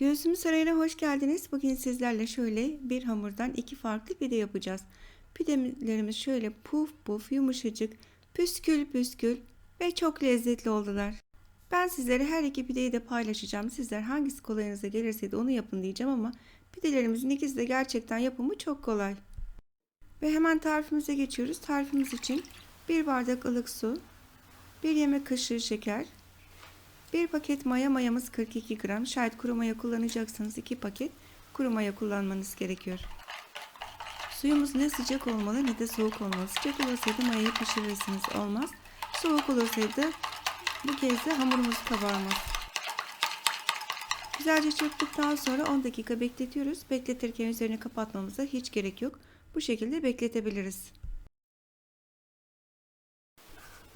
Göğsümü sarayına hoş geldiniz. Bugün sizlerle şöyle bir hamurdan iki farklı pide yapacağız. Pidelerimiz şöyle puf puf yumuşacık, püskül püskül ve çok lezzetli oldular. Ben sizlere her iki pideyi de paylaşacağım. Sizler hangisi kolayınıza gelirse de onu yapın diyeceğim ama pidelerimizin ikisi de gerçekten yapımı çok kolay. Ve hemen tarifimize geçiyoruz. Tarifimiz için bir bardak ılık su, bir yemek kaşığı şeker, bir paket maya mayamız 42 gram. Şayet kuru maya kullanacaksanız 2 paket kuru maya kullanmanız gerekiyor. Suyumuz ne sıcak olmalı ne de soğuk olmalı. Sıcak olsaydı mayayı pişirirsiniz olmaz. Soğuk olsaydı bu kez de hamurumuz kabarmaz. Güzelce çırptıktan sonra 10 dakika bekletiyoruz. Bekletirken üzerini kapatmamıza hiç gerek yok. Bu şekilde bekletebiliriz.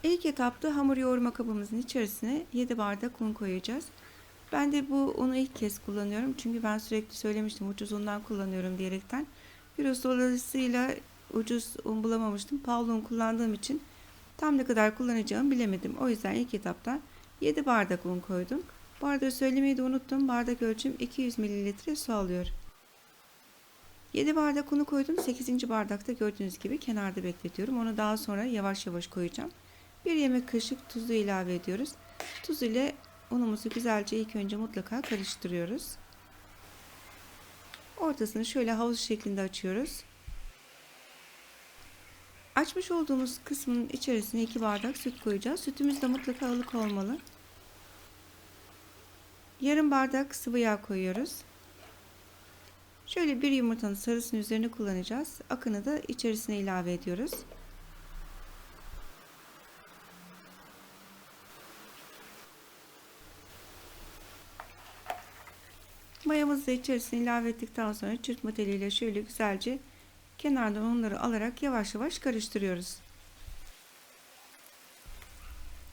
İlk etapta hamur yoğurma kabımızın içerisine 7 bardak un koyacağız. Ben de bu unu ilk kez kullanıyorum. Çünkü ben sürekli söylemiştim ucuz undan kullanıyorum diyerekten. Virüs dolayısıyla ucuz un bulamamıştım. Pahalı un kullandığım için tam ne kadar kullanacağımı bilemedim. O yüzden ilk etapta 7 bardak un koydum. Bu arada söylemeyi de unuttum. Bardak ölçüm 200 mililitre su alıyor. 7 bardak unu koydum. 8. bardakta gördüğünüz gibi kenarda bekletiyorum. Onu daha sonra yavaş yavaş koyacağım. Bir yemek kaşık tuzu ilave ediyoruz. Tuz ile unumuzu güzelce ilk önce mutlaka karıştırıyoruz. Ortasını şöyle havuz şeklinde açıyoruz. Açmış olduğumuz kısmın içerisine 2 bardak süt koyacağız. Sütümüz de mutlaka ılık olmalı. Yarım bardak sıvı yağ koyuyoruz. Şöyle bir yumurtanın sarısını üzerine kullanacağız. Akını da içerisine ilave ediyoruz. Mayamızı içerisine ilave ettikten sonra çırpma teliyle şöyle güzelce kenardan onları alarak yavaş yavaş karıştırıyoruz.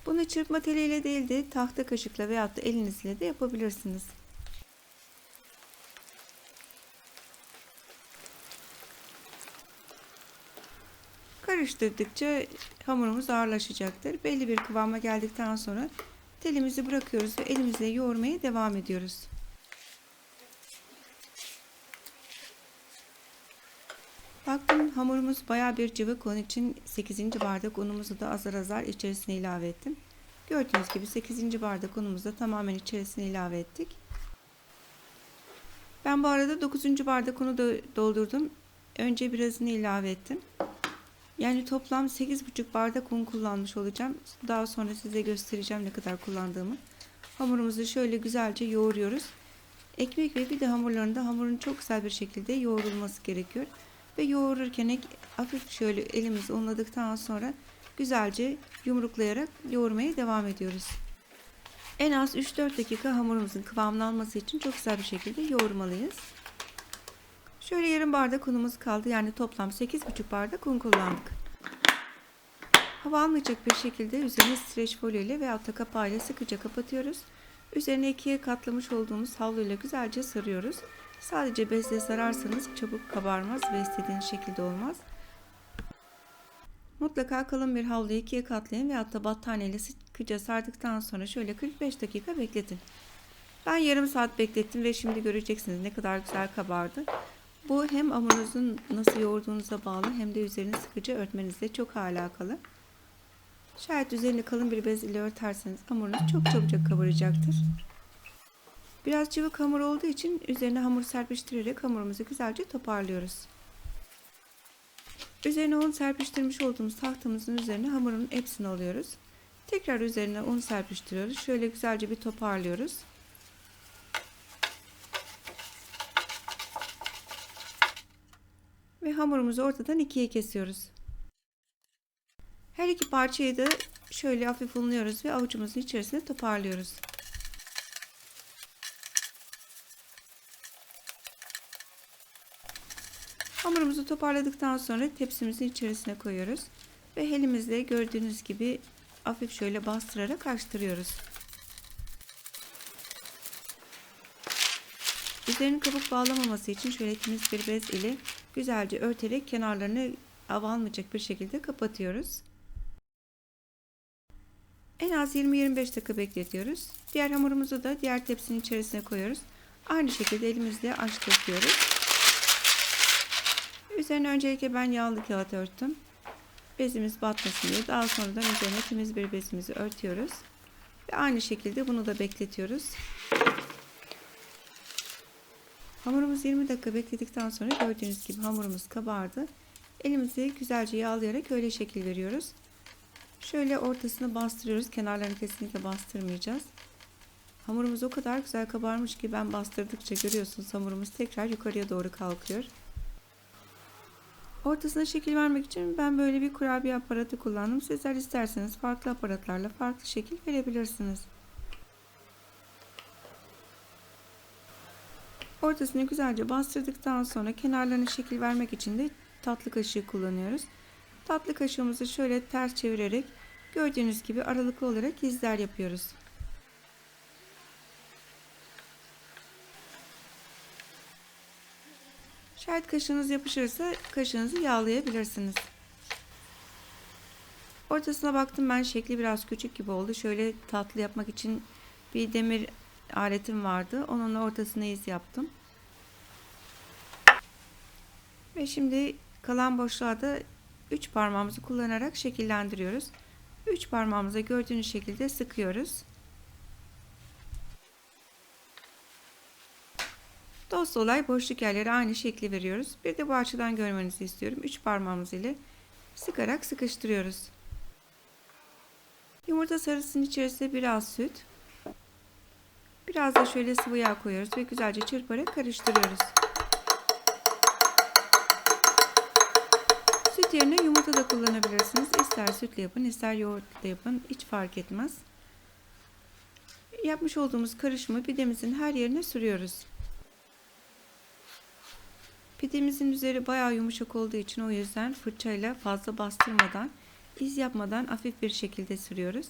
Bunu çırpma teliyle değil de tahta kaşıkla veyahut da elinizle de yapabilirsiniz. Karıştırdıkça hamurumuz ağırlaşacaktır. Belli bir kıvama geldikten sonra telimizi bırakıyoruz ve elimizle yoğurmaya devam ediyoruz. Baktım hamurumuz baya bir cıvık onun için 8. bardak unumuzu da azar azar içerisine ilave ettim. Gördüğünüz gibi 8. bardak unumuzu da tamamen içerisine ilave ettik. Ben bu arada 9. bardak unu da doldurdum. Önce birazını ilave ettim. Yani toplam 8,5 bardak un kullanmış olacağım. Daha sonra size göstereceğim ne kadar kullandığımı. Hamurumuzu şöyle güzelce yoğuruyoruz. Ekmek ve bir de hamurlarında hamurun çok güzel bir şekilde yoğrulması gerekiyor ve yoğururken hafif şöyle elimizi unladıktan sonra güzelce yumruklayarak yoğurmaya devam ediyoruz. En az 3-4 dakika hamurumuzun kıvamını alması için çok güzel bir şekilde yoğurmalıyız. Şöyle yarım bardak unumuz kaldı. Yani toplam 8,5 bardak un kullandık. Hava almayacak bir şekilde üzerine streç folyo ile veya da kapağıyla sıkıca kapatıyoruz. Üzerine ikiye katlamış olduğumuz havluyla güzelce sarıyoruz. Sadece bezle sararsanız çabuk kabarmaz ve istediğiniz şekilde olmaz. Mutlaka kalın bir havluyu ikiye katlayın ve hatta battaniyeyle sıkıca sardıktan sonra şöyle 45 dakika bekletin. Ben yarım saat beklettim ve şimdi göreceksiniz ne kadar güzel kabardı. Bu hem hamurunuzun nasıl yoğurduğunuza bağlı hem de üzerini sıkıca örtmenizle çok alakalı. Şayet üzerini kalın bir bez ile örterseniz hamurunuz çok çabucak kabaracaktır. Biraz cıvık hamur olduğu için üzerine hamur serpiştirerek hamurumuzu güzelce toparlıyoruz. Üzerine un serpiştirmiş olduğumuz tahtamızın üzerine hamurun hepsini alıyoruz. Tekrar üzerine un serpiştiriyoruz. Şöyle güzelce bir toparlıyoruz. Ve hamurumuzu ortadan ikiye kesiyoruz. Her iki parçayı da şöyle hafif unluyoruz ve avucumuzun içerisine toparlıyoruz. Hamurumuzu toparladıktan sonra tepsimizin içerisine koyuyoruz. Ve elimizle gördüğünüz gibi hafif şöyle bastırarak açtırıyoruz. Üzerini kabuk bağlamaması için şöyle temiz bir bez ile güzelce örterek kenarlarını hava almayacak bir şekilde kapatıyoruz. En az 20-25 dakika bekletiyoruz. Diğer hamurumuzu da diğer tepsinin içerisine koyuyoruz. Aynı şekilde elimizle aç döküyoruz. Üzerine öncelikle ben yağlı kağıt örttüm. Bezimiz batmasın diye. Daha sonradan üzerine temiz bir bezimizi örtüyoruz. Ve aynı şekilde bunu da bekletiyoruz. Hamurumuz 20 dakika bekledikten sonra gördüğünüz gibi hamurumuz kabardı. Elimizi güzelce yağlayarak öyle şekil veriyoruz. Şöyle ortasını bastırıyoruz. Kenarlarını kesinlikle bastırmayacağız. Hamurumuz o kadar güzel kabarmış ki ben bastırdıkça görüyorsunuz hamurumuz tekrar yukarıya doğru kalkıyor. Ortasına şekil vermek için ben böyle bir kurabiye aparatı kullandım. Sizler isterseniz farklı aparatlarla farklı şekil verebilirsiniz. Ortasını güzelce bastırdıktan sonra kenarlarına şekil vermek için de tatlı kaşığı kullanıyoruz. Tatlı kaşığımızı şöyle ters çevirerek gördüğünüz gibi aralıklı olarak izler yapıyoruz. Şayet kaşığınız yapışırsa kaşığınızı yağlayabilirsiniz. Ortasına baktım ben şekli biraz küçük gibi oldu. Şöyle tatlı yapmak için bir demir aletim vardı. Onunla ortasına iz yaptım. Ve şimdi kalan boşluğa da 3 parmağımızı kullanarak şekillendiriyoruz. 3 parmağımıza gördüğünüz şekilde sıkıyoruz. Dost olay boşluk yerlere aynı şekli veriyoruz. Bir de bu açıdan görmenizi istiyorum. 3 parmağımız ile sıkarak sıkıştırıyoruz. Yumurta sarısının içerisine biraz süt. Biraz da şöyle sıvı yağ koyuyoruz ve güzelce çırparak karıştırıyoruz. Süt yerine yumurta da kullanabilirsiniz. İster sütle yapın, ister yoğurtla yapın. Hiç fark etmez. Yapmış olduğumuz karışımı pidemizin her yerine sürüyoruz. Pidemizin üzeri bayağı yumuşak olduğu için o yüzden fırçayla fazla bastırmadan, iz yapmadan hafif bir şekilde sürüyoruz.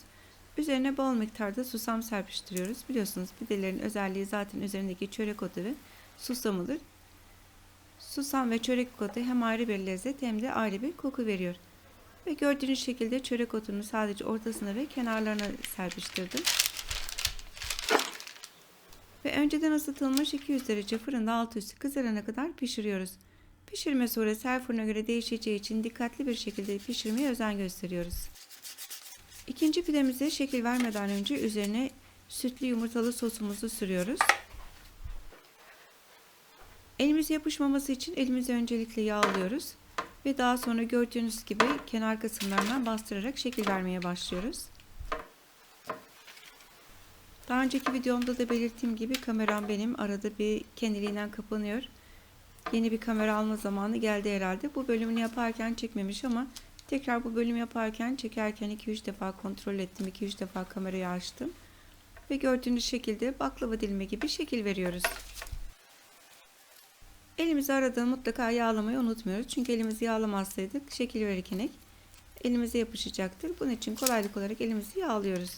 Üzerine bol miktarda susam serpiştiriyoruz. Biliyorsunuz pidelerin özelliği zaten üzerindeki çörek otu ve susamıdır. Susam ve çörek otu hem ayrı bir lezzet hem de ayrı bir koku veriyor. Ve gördüğünüz şekilde çörek otunu sadece ortasına ve kenarlarına serpiştirdim. Ve önceden ısıtılmış 200 derece fırında alt üstü kızarana kadar pişiriyoruz. Pişirme süresi her fırına göre değişeceği için dikkatli bir şekilde pişirmeye özen gösteriyoruz. İkinci pidemize şekil vermeden önce üzerine sütlü yumurtalı sosumuzu sürüyoruz. Elimiz yapışmaması için elimizi öncelikle yağlıyoruz ve daha sonra gördüğünüz gibi kenar kısımlarından bastırarak şekil vermeye başlıyoruz. Daha önceki videomda da belirttiğim gibi kameram benim arada bir kendiliğinden kapanıyor. Yeni bir kamera alma zamanı geldi herhalde. Bu bölümünü yaparken çekmemiş ama tekrar bu bölüm yaparken çekerken 2-3 defa kontrol ettim. 2-3 defa kamerayı açtım. Ve gördüğünüz şekilde baklava dilimi gibi şekil veriyoruz. Elimizi arada mutlaka yağlamayı unutmuyoruz. Çünkü elimizi yağlamazsaydık şekil verirken elimize yapışacaktır. Bunun için kolaylık olarak elimizi yağlıyoruz.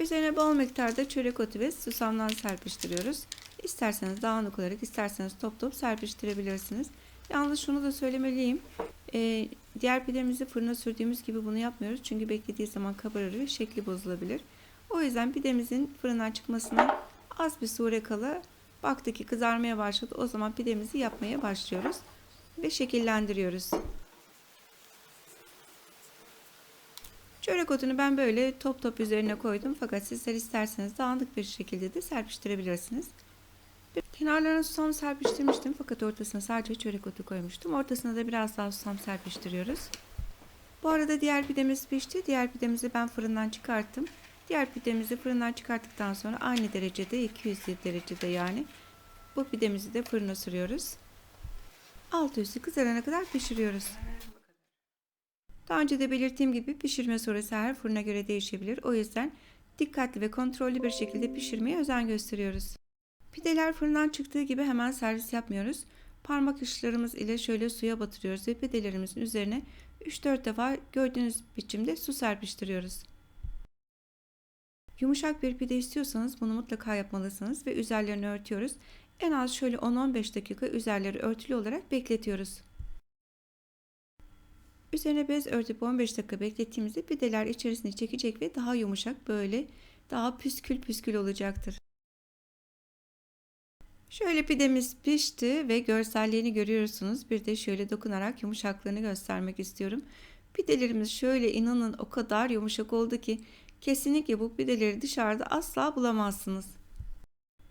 Üzerine bol miktarda çörek otu ve susamdan serpiştiriyoruz. İsterseniz dağınık olarak isterseniz top top serpiştirebilirsiniz. Yalnız şunu da söylemeliyim. Ee, diğer pidemizi fırına sürdüğümüz gibi bunu yapmıyoruz. Çünkü beklediği zaman kabarır ve şekli bozulabilir. O yüzden pidemizin fırından çıkmasına az bir süre kala baktık ki kızarmaya başladı. O zaman pidemizi yapmaya başlıyoruz ve şekillendiriyoruz. Çörek otunu ben böyle top top üzerine koydum. Fakat sizler isterseniz dağınık bir şekilde de serpiştirebilirsiniz. Kenarlarına susam serpiştirmiştim fakat ortasına sadece çörek otu koymuştum. Ortasına da biraz daha susam serpiştiriyoruz. Bu arada diğer pidemiz pişti. Diğer pidemizi ben fırından çıkarttım. Diğer pidemizi fırından çıkarttıktan sonra aynı derecede 207 derecede yani bu pidemizi de fırına sürüyoruz. Altı üstü kızarana kadar pişiriyoruz. Daha önce de belirttiğim gibi pişirme süresi her fırına göre değişebilir. O yüzden dikkatli ve kontrollü bir şekilde pişirmeye özen gösteriyoruz. Pideler fırından çıktığı gibi hemen servis yapmıyoruz. Parmak uçlarımız ile şöyle suya batırıyoruz ve pidelerimizin üzerine 3-4 defa gördüğünüz biçimde su serpiştiriyoruz. Yumuşak bir pide istiyorsanız bunu mutlaka yapmalısınız ve üzerlerini örtüyoruz. En az şöyle 10-15 dakika üzerleri örtülü olarak bekletiyoruz. Üzerine bez örtüp 15 dakika beklettiğimizde pideler içerisine çekecek ve daha yumuşak böyle daha püskül püskül olacaktır. Şöyle pidemiz pişti ve görselliğini görüyorsunuz. Bir de şöyle dokunarak yumuşaklığını göstermek istiyorum. Pidelerimiz şöyle inanın o kadar yumuşak oldu ki kesinlikle bu pideleri dışarıda asla bulamazsınız.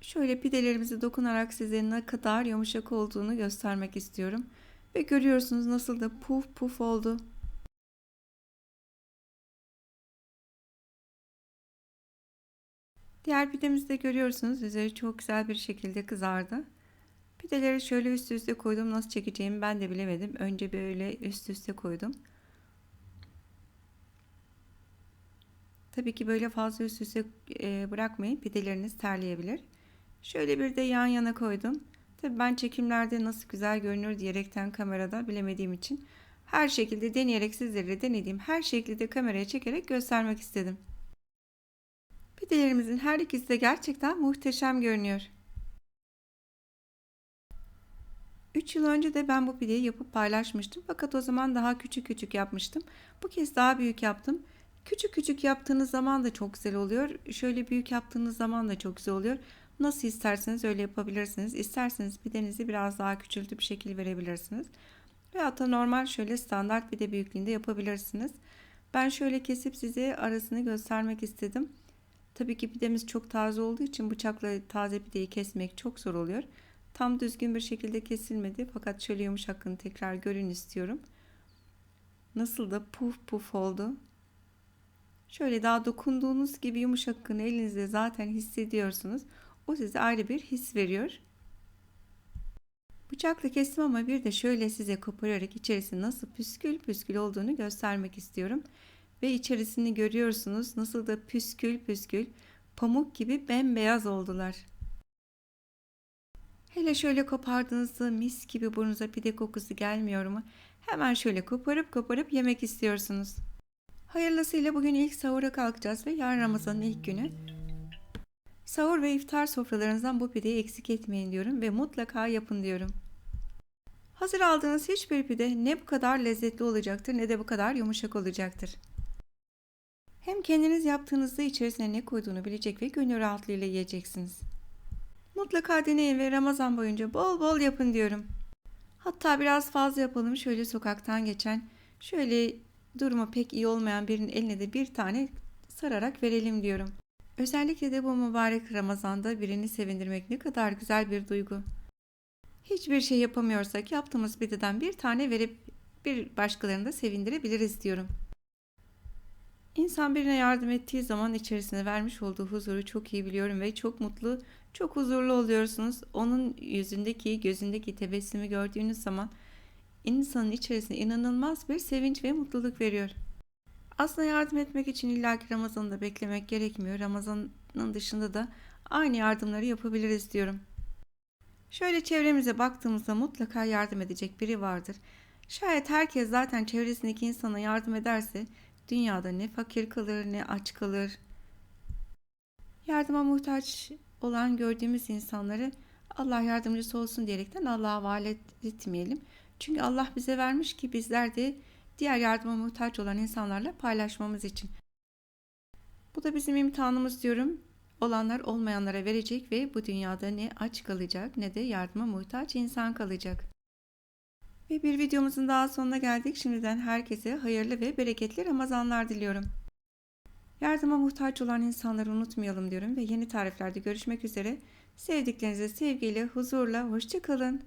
Şöyle pidelerimizi dokunarak size ne kadar yumuşak olduğunu göstermek istiyorum. Ve görüyorsunuz nasıl da puf puf oldu. Diğer pidemizi de görüyorsunuz. Üzeri çok güzel bir şekilde kızardı. Pideleri şöyle üst üste koydum. Nasıl çekeceğimi ben de bilemedim. Önce böyle üst üste koydum. Tabii ki böyle fazla üst üste e, bırakmayın. Pideleriniz terleyebilir. Şöyle bir de yan yana koydum. Tabii ben çekimlerde nasıl güzel görünür diyerekten kamerada bilemediğim için her şekilde deneyerek sizlere denediğim her şekilde kameraya çekerek göstermek istedim. Pidelerimizin her ikisi de gerçekten muhteşem görünüyor. 3 yıl önce de ben bu pideyi yapıp paylaşmıştım. Fakat o zaman daha küçük küçük yapmıştım. Bu kez daha büyük yaptım. Küçük küçük yaptığınız zaman da çok güzel oluyor. Şöyle büyük yaptığınız zaman da çok güzel oluyor. Nasıl isterseniz öyle yapabilirsiniz. İsterseniz pidenizi biraz daha küçültüp şekil verebilirsiniz. Veyahut da normal şöyle standart pide büyüklüğünde yapabilirsiniz. Ben şöyle kesip size arasını göstermek istedim. Tabii ki pidemiz çok taze olduğu için bıçakla taze pideyi kesmek çok zor oluyor. Tam düzgün bir şekilde kesilmedi fakat şöyle yumuşaklığını tekrar görün istiyorum. Nasıl da puf puf oldu. Şöyle daha dokunduğunuz gibi yumuşaklığını elinizde zaten hissediyorsunuz. O size ayrı bir his veriyor. Bıçakla kestim ama bir de şöyle size kopararak içerisi nasıl püskül püskül olduğunu göstermek istiyorum. Ve içerisini görüyorsunuz nasıl da püskül püskül pamuk gibi bembeyaz oldular. Hele şöyle kopardığınızda mis gibi burnunuza pide kokusu gelmiyor mu? Hemen şöyle koparıp koparıp yemek istiyorsunuz. Hayırlısıyla bugün ilk sahura kalkacağız ve yarın Ramazan'ın ilk günü. Sahur ve iftar sofralarınızdan bu pideyi eksik etmeyin diyorum ve mutlaka yapın diyorum. Hazır aldığınız hiçbir pide ne bu kadar lezzetli olacaktır ne de bu kadar yumuşak olacaktır. Hem kendiniz yaptığınızda içerisine ne koyduğunu bilecek ve gönül rahatlığıyla yiyeceksiniz. Mutlaka deneyin ve Ramazan boyunca bol bol yapın diyorum. Hatta biraz fazla yapalım şöyle sokaktan geçen, şöyle durumu pek iyi olmayan birinin eline de bir tane sararak verelim diyorum. Özellikle de bu mübarek Ramazan'da birini sevindirmek ne kadar güzel bir duygu. Hiçbir şey yapamıyorsak yaptığımız pideden bir tane verip bir başkalarını da sevindirebiliriz diyorum. İnsan birine yardım ettiği zaman içerisine vermiş olduğu huzuru çok iyi biliyorum ve çok mutlu, çok huzurlu oluyorsunuz. Onun yüzündeki, gözündeki tebessümü gördüğünüz zaman insanın içerisine inanılmaz bir sevinç ve mutluluk veriyor. Aslında yardım etmek için illaki Ramazan'da beklemek gerekmiyor. Ramazan'ın dışında da aynı yardımları yapabiliriz diyorum. Şöyle çevremize baktığımızda mutlaka yardım edecek biri vardır. Şayet herkes zaten çevresindeki insana yardım ederse dünyada ne fakir kalır ne aç kalır. Yardıma muhtaç olan gördüğümüz insanları Allah yardımcısı olsun diyerekten Allah'a havale etmeyelim. Çünkü Allah bize vermiş ki bizler de diğer yardıma muhtaç olan insanlarla paylaşmamız için. Bu da bizim imtihanımız diyorum. Olanlar olmayanlara verecek ve bu dünyada ne aç kalacak ne de yardıma muhtaç insan kalacak. Ve bir videomuzun daha sonuna geldik. Şimdiden herkese hayırlı ve bereketli Ramazanlar diliyorum. Yardıma muhtaç olan insanları unutmayalım diyorum ve yeni tariflerde görüşmek üzere. Sevdiklerinize sevgiyle, huzurla, hoşçakalın.